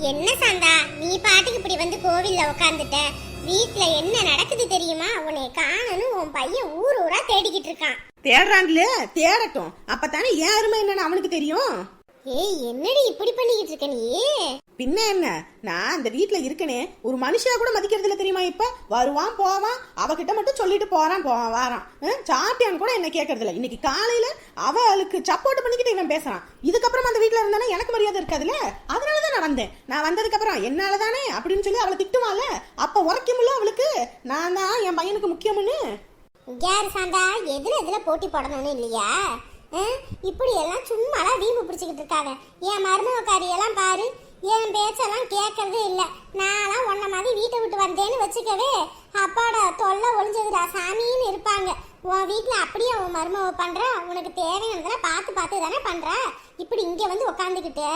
என்ன சாந்தா? நீ பாட்டுக்கு இப்படி வந்து கோவில்ல உட்காந்துட்ட வீட்ல என்ன நடக்குது தெரியுமா? உன்னை காணணும் உன் பையன் ஊர் ஊரா தேடிக்கிட்டு இருக்கான். தேடுறான்ல? தேடட்டும். அப்பதானே ஏன் அருமை என்னன்னு அவனுக்கு தெரியும்? ஏய் என்னடி இப்படி பண்ணிக்கிட்டு இருக்க நீ? பின்ன என்ன? நான் அந்த வீட்ல இருக்கனே. ஒரு மனுஷா கூட மதிக்கிறது இல்ல தெரியுமா இப்ப? வருவான் போவான். அவகிட்ட மட்டும் சொல்லிட்டு போறான் போவான் வாரான். ஹம், சாப்பிட்டியான்னு கூட என்ன கேட்கறது இல்ல இன்னைக்கு காலையில அவளுக்கு சப்போர்ட் பண்ணிக்கிட்டு இவன் பேசுறான். இதுக்கப்புறம் அந்த வீட்ல இருந்தானே? எனக்கு மரியாதை இருக்காதுல்ல? வந்தேன். நான் வந்ததுக்கப்புறம் என்னால் தானே அப்படின்னு சொல்லி அவளை திட்டுவான்ல அப்போ உரைக்கும்ல அவளுக்கு. நான் தான் என் பையனுக்கு முக்கியம்னு. கேர் சாந்தா? எதுல எதுல போட்டி போடணும்னு இல்லையா? ஆ? இப்படி எல்லாம் சும்மாலாம் வீம்பு பிடிச்சிக்கிட்டு இருக்காங்க என் மருமகாரி எல்லாம் பாரு. என் பேச்செல்லாம் கேட்கறதே இல்லை. நான்லாம் உன்ன மாதிரி வீட்டை விட்டு வந்தேன்னு வச்சுக்கவே அப்பாட தொல்லை ஒளிஞ்சதுடா. சாமின்னு இருப்பாங்க. உன் வீட்டில் அப்படியே உன் மருமக பண்ற. உனக்கு தேவையானதெல்லாம் பார்த்து பார்த்து தானே பண்ணுறேன் இப்படி இங்கே வந்து உட்காந்துக்கிட்டு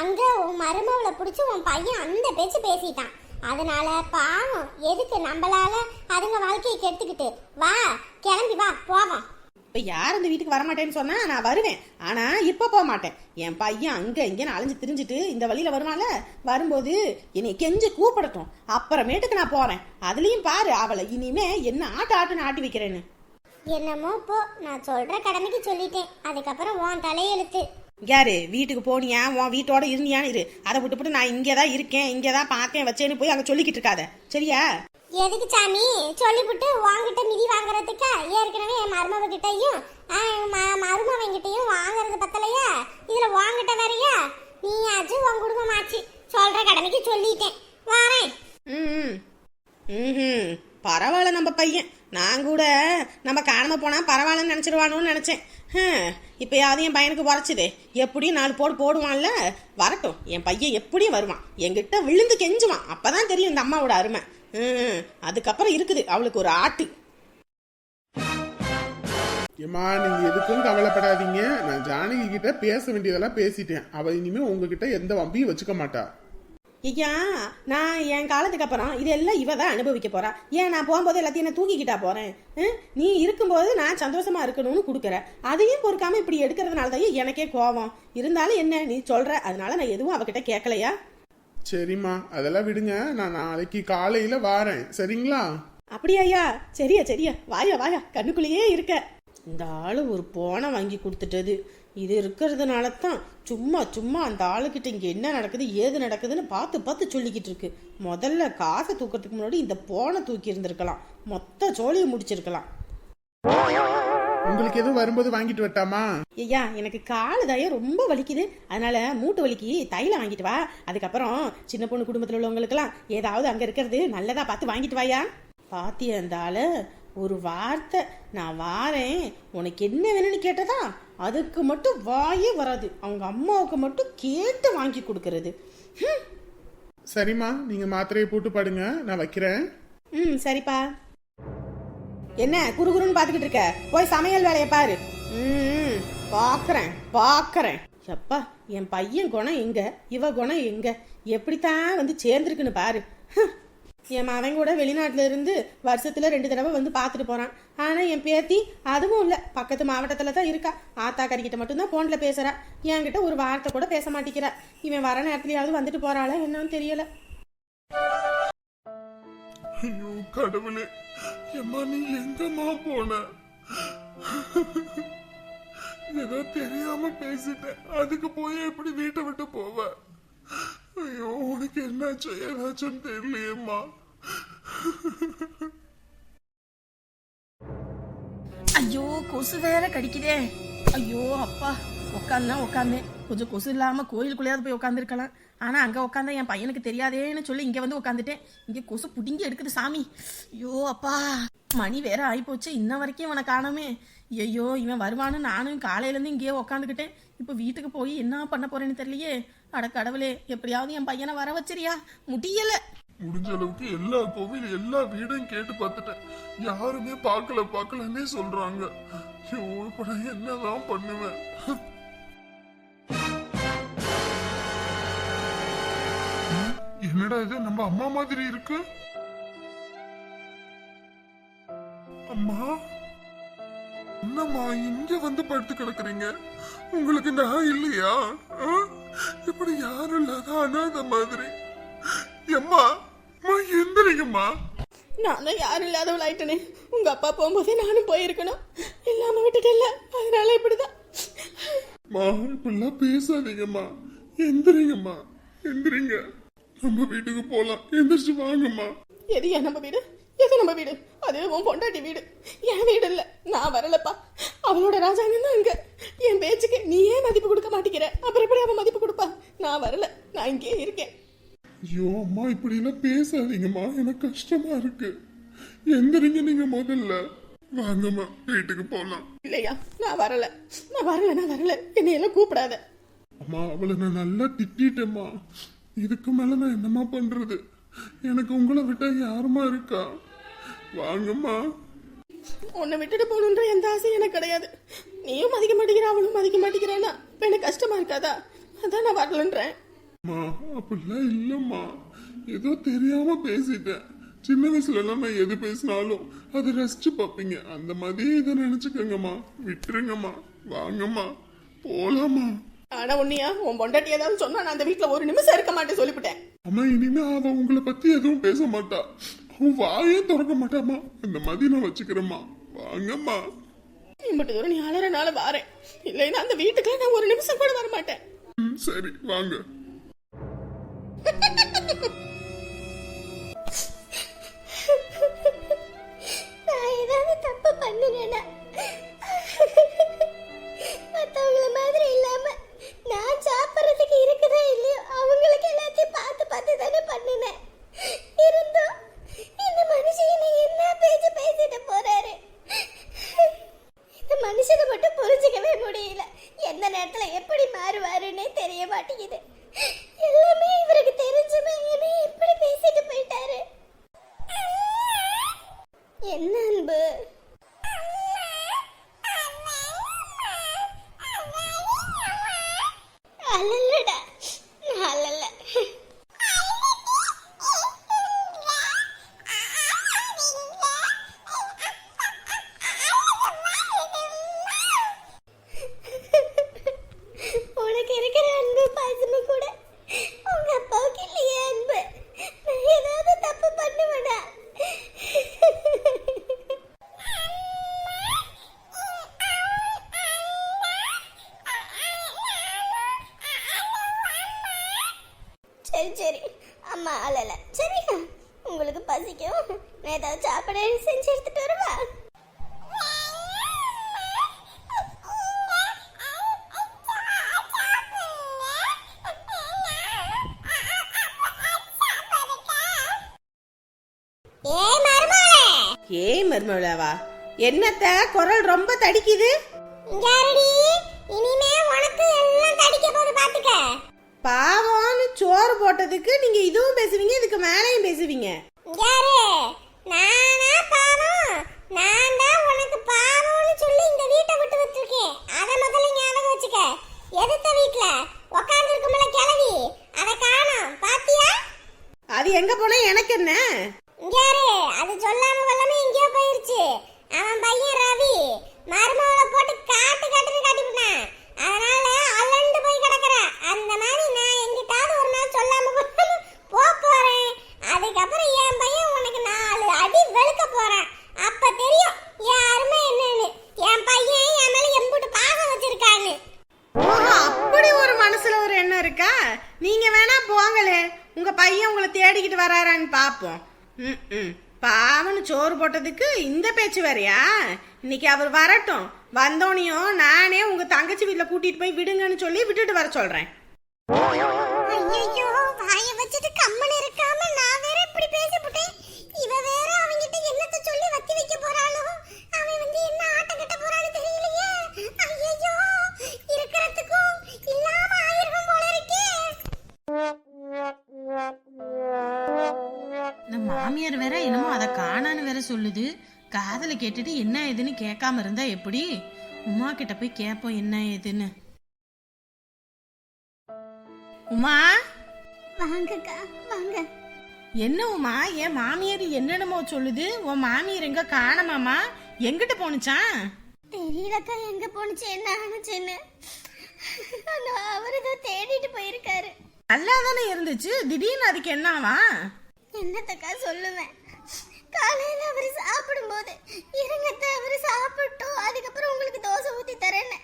அங்கே உன் மருமகளை பிடிச்சி உன் பையன் அந்த பேச்சு பேசிட்டான். அதனால பாவம் எதுக்கு நம்மளால அதுங்க வாழ்க்கையை கெடுத்துக்கிட்டு? வா கிளம்பி வா போவோம். இப்ப யார் இந்த வீட்டுக்கு வரமாட்டேன்னு சொன்னா நான் வருவேன். ஆனா இப்ப போக மாட்டேன் என் பையன் அங்க இங்கன்னு அலைஞ்சு திரிஞ்சுட்டு இந்த வழியில வருவான்ல? வரும்போது என்னை கெஞ்சு கூப்பிடட்டும். அப்புறமேட்டுக்கு நான் போறேன். அதுலயும் பாரு அவளை இனிமே என்ன ஆட்ட ஆட்டுன்னு ஆட்டி வைக்கிறேன்னு. என்னமோ போ நான் சொல்ற கடமைக்கு சொல்லிட்டேன். அதுக்கப்புறம் உன் தலையெழுத்து. யாரு? வீட்டுக்கு போனியா? உன் வீட்டோட இருந்தியான்னு இரு. அதை விட்டுப்புட்டு நான் இங்கே தான் இருக்கேன் இங்கே தான் பார்த்தேன் வச்சேன்னு போய் அங்கே சொல்லிக்கிட்டு இருக்காத. சரியா? எதுக்கு சாமி? சொல்லிவிட்டு உன்கிட்ட மிதி வாங்குறதுக்கா? ஏற்கனவே என் மருமவ கிட்டையும் மருமவன் கிட்டையும் வாங்குறது பத்தலையா? இதுல வாங்கிட்ட வேறயா? நீ ஆச்சு உன் குடும்பம் ஆச்சு சொல்ற கடமைக்கு சொல்லிட்டேன். வாரேன். ம் ம் பரவாயில்ல நம்ம பையன். நான் கூட நம்ம காணாம போனா பரவாயில்லன்னு நினச்சிருவானோன்னு நினச்சேன். இப்போ யாரும் என் பையனுக்கு உரைச்சிதே எப்படியும் நாலு போடு போடுவான்ல? வரட்டும் என் பையன் எப்படியும் வருவான். என்கிட்ட விழுந்து கெஞ்சுவான். அப்பதான் தெரியும் இந்த அம்மாவோட அருமை. ம் அதுக்கப்புறம் இருக்குது அவளுக்கு ஒரு ஆட்டு. ஏம்மா நீங்க எதுக்கும் கவலைப்படாதீங்க. நான் ஜானகி கிட்ட பேச வேண்டியதெல்லாம் பேசிட்டேன். அவ இனிமே உங்ககிட்ட எந்த வம்பியும் வச்சுக்க மாட்டா. ஐயா நான் என் காலத்துக்கு அப்புறம் இதெல்லாம் இவ தான் அனுபவிக்க போறா. ஏன் நான் போகும்போது எல்லாத்தையும் நான் தூக்கிக்கிட்டா போறேன்? நீ இருக்கும்போது நான் சந்தோஷமா இருக்கணும்னு கொடுக்குற. அதையும் பொறுக்காம இப்படி எடுக்கிறதுனால தான் எனக்கே கோவம். இருந்தாலும் என்ன நீ சொல்ற? அதனால நான் எதுவும் அவகிட்ட கேட்கலையா சரிம்மா அதெல்லாம் விடுங்க. நான் நாளைக்கு காலையில வாரேன். சரிங்களா? அப்படியா ஐயா? சரியா சரியா. வாயா வாயா. கண்ணுக்குள்ளேயே இருக்க. இந்த ஆளு ஒரு போனை வாங்கி கொடுத்துட்டது. இது இருக்கிறதுனால தான் சும்மா சும்மா அந்த ஆளுக்கிட்ட இங்கே என்ன நடக்குது ஏது நடக்குதுன்னு பார்த்து பார்த்து சொல்லிக்கிட்டு இருக்கு. முதல்ல காசை தூக்கிறதுக்கு முன்னாடி இந்த போனை தூக்கி இருந்திருக்கலாம். மொத்த சோழியை முடிச்சிருக்கலாம். உங்களுக்கு எதுவும் வரும்போது வாங்கிட்டு வரட்டாமா? ஐயா எனக்கு காலு தாயே ரொம்ப வலிக்குது. அதனால மூட்டு வலிக்கு தைலம் வாங்கிட்டு வா. அதுக்கப்புறம் சின்ன பொண்ணு குடும்பத்தில் உள்ளவங்களுக்கெல்லாம் ஏதாவது அங்கே இருக்கிறது நல்லதா பார்த்து வாங்கிட்டு வாயா. பாத்தியா அந்த ஆளு? ஒரு வார்த்தை. நான் வாரேன். உனக்கு என்ன வேணும்னு கேட்டதா? அதுக்கு மட்டும் வாயே வராது. அவங்க அம்மாவுக்கு மட்டும் கேட்டு வாங்கி கொடுக்கறது. சரிம்மா நீங்க மாத்திரையை போட்டு படுங்க. நான் வைக்கிறேன். ம் சரிப்பா. என்ன குறுகுறுன்னு பார்த்துக்கிட்டு இருக்க? போய் சமையல் வேலையை பாரு. ம் பார்க்கறேன் பார்க்கறேன் எப்பா என் பையன் குணம் எங்க? இவ குணம் எங்க? எப்படித்தான் வந்து சேர்ந்துருக்குன்னு பாரு. என் மகன் கூட வெளிநாட்டில் இருந்து வருஷத்துல ரெண்டு தடவை வந்து பார்த்துட்டு போறான். ஆனா என் பேத்தி அதுவும் இல்ல. பக்கத்து மாவட்டத்துல தான் இருக்கா. ஆத்தா கறிக்கிட்ட மட்டும்தான் போன்ல பேசுறா. என்கிட்ட ஒரு வார்த்தை கூட பேச மாட்டேங்கிறா. இவன் வர நேரத்துலயாவது வந்துட்டு போறாளா என்னன்னு தெரியல. ஐயோ கடவுளே. எம்மா நீ எங்கம்மா போன? ஏதோ தெரியாம பேசிட்டேன். அதுக்கு போய் எப்படி வீட்டை விட்டு போவ? ஐயோ உனக்கு என்னாச்சு? ஏதாச்சும் தெரியலையேம்மா. ஐயோ கொசு வேற கடிக்குதே. ஐயோ அப்பா உட்காந்தா உட்காந்தேன் கொஞ்சம் கொசு இல்லாம கோயிலுக்குள்ளேயாவது போய் உட்காந்துருக்கலாம் ஆனா அங்க உட்காந்தா என் பையனுக்கு தெரியாதேன்னு சொல்லி இங்க வந்து உட்காந்துட்டேன் இங்க கொசு புடிங்கி எடுக்குது சாமி. ஐயோ அப்பா மணி வேற ஆயிப்போச்சு. இன்ன வரைக்கும் இவனை காணோமே. ஐயோ இவன் வருவான்னு நானும் காலையிலேருந்து இங்கேயே உட்காந்துக்கிட்டேன் இப்போ வீட்டுக்கு போய் என்ன பண்ண போறேன்னு தெரியலையே. அட கடவுளே எப்படியாவது என் பையனை வர வச்சிரியா? முடியல. முடிஞ்ச அளவுக்கு எல்லா கோவில் எல்லா வீடும் கேட்டு பார்த்துட்டேன். யாருமே பார்க்கல பார்க்கலன்னே சொல்றாங்க. ஐயோ இப்ப நான் என்னதான் பண்ணுவேன்? என்னடா இது? நம்ம அம்மா மாதிரி இருக்கு? அம்மா என்னம்மா இங்க வந்து படுத்து கிடக்குறீங்க? உங்களுக்கு நான் இல்லையா? ஆ? இப்படி யாரும் இல்லாத அனாத மாதிரி. எம்மா அம்மா எந்திரிங்கம்மா நான் தான் யாரும் இல்லாதவள் ஆயிட்டனே. உங்க அப்பா போகும்போதே நானும் போயிருக்கணும். இல்லாம விட்டுட்டேன்ல. அதனால இப்படிதான். மா இப்படிலாம் பேசாதீங்கம்மா. எந்திரிங்கம்மா. எந்திரிங்க. நம்ம வீட்டுக்கு போலாம். எந்திரிச்சு வாங்கம்மா. எது என் நம்ம வீடு? எது நம்ம வீடு? அது உன் பொண்டாட்டி வீடு. என் வீடு இல்ல. நான் வரலப்பா. அவளோட ராஜாங்கம் தான் அங்க. என் பேச்சுக்கு நீ ஏன் மதிப்பு கொடுக்க மாட்டேங்கிற. அப்புறம் எப்படி அவன் மதிப்பு கொடுப்பா? நான் வரல. நான் இங்கே இருக்கேன். ஐயோ அம்மா இப்படி எல்லாம் பேசாதீங்கம்மா. எனக்கு கஷ்டமா இருக்கு. எந்திரிங்க நீங்க முதல்ல. வாங்கம்மா வீட்டுக்கு போலாம். இல்லையா நான் வரல. நான் வரல நான் வரல. என்னை எல்லாம் கூப்பிடாத. அம்மா அவளை நான் நல்லா திட்டிட்டேம்மா. இதுக்கு மேல நான் என்னம்மா பண்றது? எனக்கு உங்களை விட்டா யாருமா இருக்கா? வாங்கம்மா. உன்னை விட்டுட்டு போகணுன்ற எந்த ஆசையும் எனக்கு கிடையாது. நீயும் மதிக்க மாட்டேங்கிற அவளும் மதிக்க மாட்டேங்கிறானா இப்ப எனக்கு கஷ்டமா இருக்காதா? அதான் நான் வரலன்றேன். அம்மா அப்படிலாம் இல்லம்மா. ஏதோ தெரியாம பேசிட்டேன். சின்ன வயசுல எல்லாம் நான் எது பேசினாலும் அதை ரசிச்சு பார்ப்பீங்க. அந்த மாதிரியே இதை நினைச்சுக்கோங்கம்மா. விட்டுருங்கம்மா. வாங்கம்மா. போலாமா ஆனா உன்னையா? உன் பொண்டாட்டி ஏதாவது சொன்னா நான் அந்த வீட்டுல ஒரு நிமிஷம் இருக்க மாட்டேன் சொல்லிவிட்டேன். அம்மா இனிமே அவ உங்களை பத்தி எதுவும் பேச மாட்டா. அவன் வாயே திறக்க மாட்டாமா அந்த மாதிரி நான் வச்சுக்கிறேம்மா. வாங்கம்மா. நீ மட்டும் தூரம் நீ அலறனால வாரேன். இல்லைன்னா அந்த வீட்டுக்குள்ள நான் ஒரு நிமிஷம் கூட வர மாட்டேன் சரி வாங்க. நான் ஏதாவது தப்பு மாதிரி இல்லாம நான் சாப்பிட்றதுக்கு இருக்குதா இல்லையோ அவங்களுக்கு எல்லாத்தையும் பார்த்து பார்த்து தானே பண்ணினேன் இருந்தும் இந்த மனுஷன் என்னை என்ன பேச்சு பேசிட்டு போறாரு இந்த மனுஷனை மட்டும் புரிஞ்சுக்கவே முடியல எந்த நேரத்துல எப்படி மாறுவாருன்னே தெரிய மாட்டேங்குது எல்லாமே இவருக்கு தெரிஞ்சுமே என்னை எப்படி பேசிட்டு போயிட்டாரு என்ன அன்பு அல்லல்லடா அல்லல்ல உனக்கு இருக்கிற அன்பு பாசமும் கூட உங்க அப்பாவுக்கு இல்லையே அன்பு நான் ஏதாவது தப்பு பண்ணுவேடா சரி சரி. அம்மா அழல. சரியா உங்களுக்கு பசிக்கும். நான் ஏதாவது சாப்பிட செஞ்சு எடுத்துட்டு வருவா? ஏய் மருமவளாவா என்னத்த? குரல் ரொம்ப தடிக்குது. இங்காரடி இனிமே உனக்கு எல்லாம் தடிக்க போது பாத்துக்க. பாவம்னு சோறு போட்டதுக்கு நீங்க இதுவும் பேசுவீங்க இதுக்கு மேலேயும் பேசுவீங்க. இங்காரு நானா பாவம்? நான் தான் உனக்கு பாவம்னு சொல்லி இந்த வீட்டை விட்டு வச்சிருக்கேன் அத முதல்ல ஞாபகம் வச்சுக்க. எதுத்த வீட்ல? உட்கார்ந்து இருக்கும்ல கிளவி. அத காணோம். பாத்தியா? அது எங்க போனா எனக்கு என்ன? இங்காரு அது சொல்லாம கொள்ளாம எங்கேயோ போயிருச்சு. அவன் பையன் ரவி. மருமகளை போட்டு காட்டு காட்டுன்னு காட்டிவிட்டான் அதனால அலண்டு போய் கிடக்குற அந்த மாதிரி நான் எங்கிட்டாவது ஒரு நாள் சொல்லாம கொள்ளாம போ போறேன் அதுக்கப்புறம் என் பையன் உனக்கு நாலு அடி வெளுக்க போறான் அப்ப தெரியும் என் அருமை என்னன்னு என் பையன் என் மேல எம்புட்டு பாசம் வச்சிருக்கான்னு ஓஹோ, அப்படி ஒரு மனசுல ஒரு எண்ணம் இருக்கா நீங்க வேணா போங்களே உங்க பையன் உங்களை தேடிக்கிட்டு வராரான்னு பாப்போம் ம், ம். பாவன்னு சோறு இந்த பேச்சு வரையா இன்னைக்கு அவர் வரட்டும். வந்தோனையும் நானே உங்க தங்கச்சி வீட்டுல கூட்டிட்டு போய் விடுங்கன்னு சொல்லி விட்டுட்டு வர சொல்றேன். வச்சுட்டு இருக்காம நான் வேற இப்படி இவ வேற அவங்கிட்ட என்னத்த சொல்லி வத்தி வைக்க போறாளோ? அவன் வந்து என்ன மாமியார் வேற என்னமோ அதை காணான்னு வேற சொல்லுது. காதல கேட்டுட்டு என்ன ஏதுன்னு கேட்காம இருந்தா எப்படி? உமா கிட்ட போய் கேட்போம் என்ன ஏதுன்னு. உமா? வாங்கக்கா வாங்க. என்ன உமா? என் மாமியார் என்னென்னமோ சொல்லுது. உன் மாமியார் எங்க காணமாமா? எங்கிட்ட போனுச்சான் தெரியலக்கா எங்க போனுச்சு என்ன ஆனுச்சுன்னு அவரு தேடிட்டு போயிருக்காரு. நல்லா தானே இருந்துச்சு. திடீர்னு அதுக்கு என்னவா? என்னத்தக்கா சொல்லுவேன்? காலையில அவர் சாப்பிடும்போது இருங்கத்த அவர் சாப்பிட்டோம். அதுக்கப்புறம் உங்களுக்கு தோசை ஊத்தி தரேன்னு.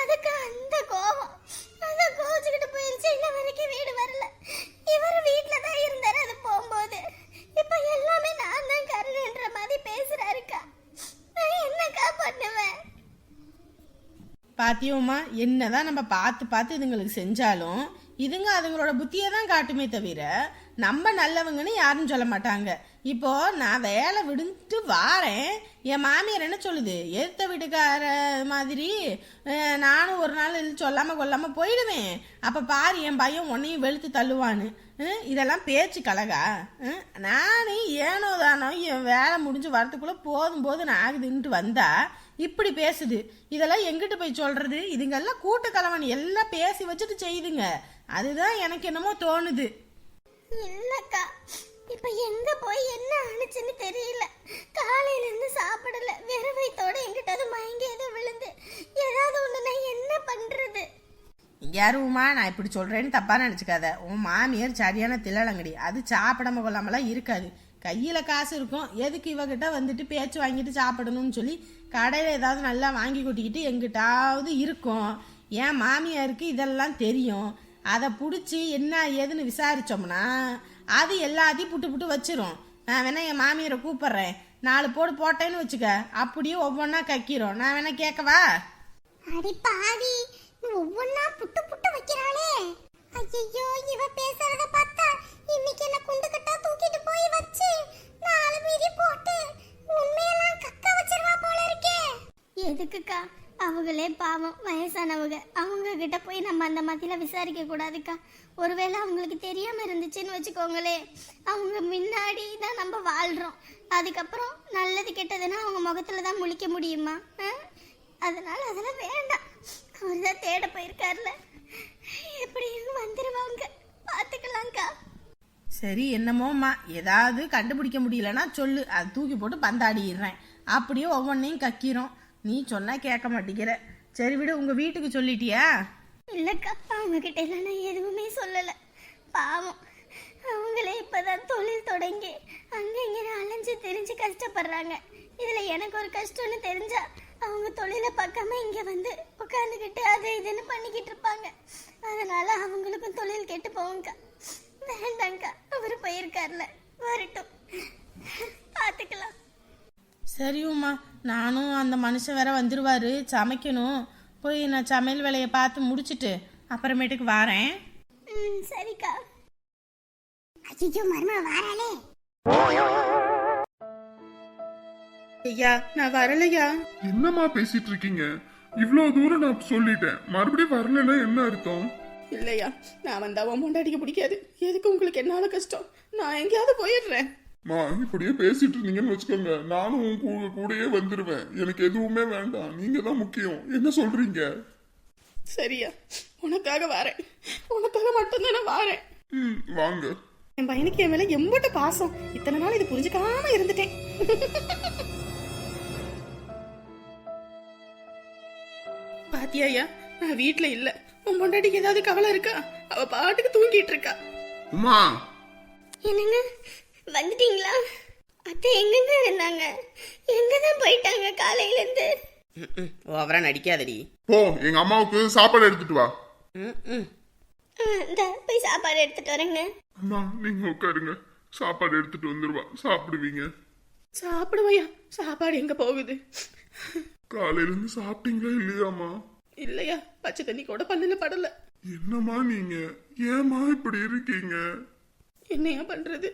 அதுக்கு அந்த கோபம். அந்த கோச்சுக்கிட்டு போயிருச்சு. இன்ன வரைக்கும் வீடு வரல. இவர் வீட்டில் தான் இருந்தார் அது போகும்போது. இப்ப எல்லாமே நான் தான் கருணுன்ற மாதிரி பேசுறாருக்கா. நான் என்னக்கா பண்ணுவேன்? பாத்தியோமா என்னதான் நம்ம பார்த்து பார்த்து இதுங்களுக்கு செஞ்சாலும் இதுங்க அதுங்களோட புத்தியை தான் காட்டுமே தவிர நம்ம நல்லவங்கன்னு யாரும் சொல்ல மாட்டாங்க. இப்போ நான் வேலை விடுத்து வாரேன் என் மாமியார் என்ன சொல்லுது? எடுத்த வீட்டுக்கார மாதிரி நானும் ஒரு நாள் சொல்லாமல் கொல்லாமல் போயிடுவேன். அப்போ பாரு என் பையன் உன்னையும் வெளுத்து தள்ளுவான்னு. இதெல்லாம் பேச்சு கலகா? அஹ், நானே ஏனோ தானோ என் வேலை முடிஞ்சு வரத்துக்குள்ளே போதும் போதும் ஆகுதுன்ட்டு வந்தா இப்படி பேசுது. இதெல்லாம் எங்கிட்டு போய் சொல்கிறது இதுங்கெல்லாம் கூட்டு கலவன் எல்லாம் பேசி வச்சுட்டு செய்யுதுங்க அதுதான் எனக்கு என்னமோ தோணுது. இல்லக்கா இப்ப எங்க போய் என்ன ஆனிச்சுன்னு தெரியல. காலையில இருந்து சாப்பிடல. வெறும் வயித்தோட எங்கிட்ட மயங்கி ஏதோ விழுந்து. ஏதாவது ஒண்ணு நான் என்ன பண்றது? யாருமா நான் இப்படி சொல்றேன்னு தப்பா நினைச்சுக்காத. உன் மாமியார் சரியான தில்லலங்கடி அது சாப்பிடாம கொள்ளாமலாம் இருக்காது. கையில காசு இருக்கும். எதுக்கு இவகிட்ட வந்துட்டு பேச்சு வாங்கிட்டு சாப்பிடணும்னு சொல்லி கடையில ஏதாவது நல்லா வாங்கி கொட்டிக்கிட்டு எங்கிட்டாவது இருக்கும். என் மாமியாருக்கு இதெல்லாம் தெரியும். அதை பிடிச்சி என்ன ஏதுன்னு விசாரிச்சோம்னா அது எல்லாத்தையும் புட்டு புட்டு வச்சிரும். நான் வேணா என் மாமியாரை கூப்பிடுறேன். நாலு போடு போட்டேன்னு வச்சுக்க. அப்படியே ஒவ்வொன்றா கக்கிரும். நான் வேணா கேட்கவா அடி பாவி. ஒவ்வொன்னா புட்டு புட்டு வைக்கிறாளே. ஐயோ இவ பேசுறத பார்த்தா இன்னைக்கு என்ன குண்டு கட்டா தூக்கிட்டு போய் வச்சு நாலு மீதி போட்டு உண்மையெல்லாம் கக்க வச்சிருவா போல இருக்கே. எதுக்குக்கா? அவங்களே பாவம் வயசானவங்க. அவங்க கிட்ட போய் நம்ம அந்த மாதிரிலாம் விசாரிக்க கூடாதுக்கா. ஒருவேளை அவங்களுக்கு தெரியாம இருந்துச்சுன்னு வச்சுக்கோங்களே அவங்க முன்னாடி தான் நம்ம வாழ்றோம். அதுக்கப்புறம் நல்லது கெட்டதுன்னா அவங்க முகத்துல தான் முழிக்க முடியுமா? அதனால் அதனால அதெல்லாம் வேண்டாம். அவர் தான் தேட போயிருக்காருல. எப்படியும் வந்துருவாங்க பார்த்துக்கலாம்க்கா சரி என்னமோம்மா. ஏதாவது கண்டுபிடிக்க முடியலன்னா சொல்லு. அது தூக்கி போட்டு பந்தாடிடுறேன். அப்படியே ஒவ்வொன்றையும் கக்கிறோம் நீ சொன்னா கேட்க மாட்டேங்கிற. சரி விடு உங்க வீட்டுக்கு சொல்லிட்டியா? இல்லைக்கா அவங்க கிட்ட எல்லாம் நான் எதுவுமே சொல்லலை. பாவம் அவங்களே இப்பதான் தொழில் தொடங்கி அங்க இங்க அலைஞ்சு தெரிஞ்சு கஷ்டப்படுறாங்க. இதுல எனக்கு ஒரு கஷ்டம்னு தெரிஞ்சா அவங்க தொழிலை பார்க்காம இங்க வந்து உட்காந்துக்கிட்டு அதை இதுன்னு பண்ணிக்கிட்டு இருப்பாங்க. அதனால அவங்களுக்கும் தொழில் கெட்டு போவோங்க்கா வேண்டாங்க்கா அவர் போயிருக்கார்ல. வரட்டும். பார்த்துக்கலாம். சரி உமா நானும் அந்த மனுஷன் வேற வந்துருவாரு சமைக்கணும். போய் நான் சமையல் வேலையை பார்த்து முடிச்சிட்டு அப்புறமேட்டுக்கு வாரேன். சரிக்கா. ஐயோ மருமக வாராளே. ஐயா நான் வரலையா? என்னம்மா பேசிட்டு இருக்கீங்க? இவ்வளவு தூரம் நான் சொல்லிட்டேன். மறுபடியும் வரலன்னா என்ன அர்த்தம்? இல்லையா நான் வந்தா உன் முண்டாடிக்க பிடிக்காது. எதுக்கு உங்களுக்கு என்னால கஷ்டம்? நான் எங்கேயாவது போயிடுறேன். மா இப்படியே பேசிட்டு இருந்தீங்கன்னு வச்சுக்கோங்க. நானும் உன் கூடயே வந்துருவேன். எனக்கு எதுவுமே வேண்டாம். நீங்க தான் முக்கியம். என்ன சொல்றீங்க? சரியா. உனக்காக வரேன். உனக்காக மட்டும்தான் நான் வரேன். ம் வாங்க. என் பையனுக்கு என் மேல எம்பட்ட பாசம். இத்தனை நாள் இது புரிஞ்சுக்காம இருந்துட்டேன். பாத்தியா ஐயா நான் வீட்ல இல்ல. உன் பொண்டாட்டிக்கு ஏதாவது கவலை இருக்கா? அவ பாட்டுக்கு தூங்கிட்டு இருக்கா. உமா. என்னங்க? வந்துட்டீங்களா? அத்தை எங்கங்க இருந்தாங்க? எங்க தான் போயிட்டாங்க காலையில இருந்து ஓவரா நடிக்காதடி. போ எங்க அம்மாவுக்கு சாப்பாடு எடுத்துட்டு வா. இந்த போய் சாப்பாடு எடுத்துட்டு வரேங்க. அம்மா நீங்க உட்காருங்க. சாப்பாடு எடுத்துட்டு வந்துருவா. சாப்பிடுவீங்க. சாப்பிடுவையா? சாப்பாடு எங்க போகுது? காலையில இருந்து சாப்பிட்டீங்களா இல்லையாம்மா? இல்லையா பச்சை தண்ணி கூட பல்லுல படல. என்னம்மா நீங்க? ஏம்மா இப்படி இருக்கீங்க? என்னையா பண்றது?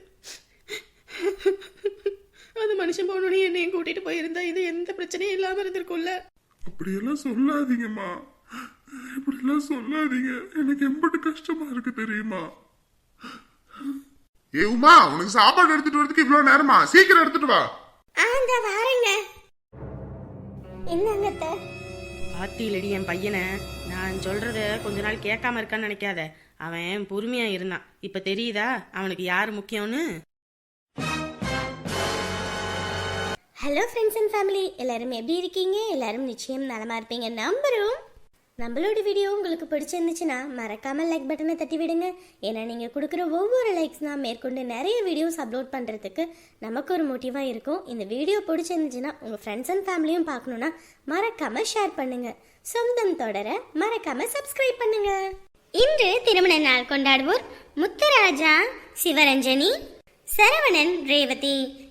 அது மனுஷன் போனோடனே என்னையும் கூட்டிட்டு போயிருந்தா இது எந்த பிரச்சனையும் இல்லாம இருந்திருக்கும்ல. அப்படியெல்லாம் சொல்லாதீங்கம்மா. இப்படிலாம் சொல்லாதீங்க. எனக்கு எம்பட்டு கஷ்டமா இருக்கு தெரியுமா? ஏ உமா உனக்கு சாப்பாடு எடுத்துட்டு வரதுக்கு இவ்வளவு நேரமா? சீக்கிரம் எடுத்துட்டு வா. ஆ இந்த வாரேங்க. என்னங்க பாத்தியிலடி என் பையனை. நான் சொல்றத கொஞ்ச நாள் கேட்காம இருக்கான்னு நினைக்காத. அவன் பொறுமையா இருந்தான். இப்ப தெரியுதா? அவனுக்கு யாரு முக்கியம்னு? ஹலோ ஃப்ரெண்ட்ஸ் அண்ட் ஃபேமிலி எல்லாரும் எப்படி இருக்கீங்க? எல்லாரும் நிச்சயம் நலமாக இருப்பீங்க. நம்புறோம் நம்மளோட வீடியோ உங்களுக்கு பிடிச்சிருந்துச்சுன்னா மறக்காமல் லைக் பட்டனை தட்டி விடுங்க. ஏன்னா நீங்கள் கொடுக்குற ஒவ்வொரு லைக்ஸ் நான் மேற்கொண்டு நிறைய வீடியோஸ் அப்லோட் பண்ணுறதுக்கு நமக்கு ஒரு மோட்டிவாக இருக்கும். இந்த வீடியோ பிடிச்சிருந்துச்சுன்னா உங்கள் ஃப்ரெண்ட்ஸ் அண்ட் ஃபேமிலியும் பார்க்கணுன்னா மறக்காமல் ஷேர் பண்ணுங்கள் சொந்தம் தொடர மறக்காமல் சப்ஸ்கிரைப் பண்ணுங்கள் இன்று திருமண நாள் கொண்டாடுவோர் முத்துராஜா சிவரஞ்சனி சரவணன் ரேவதி.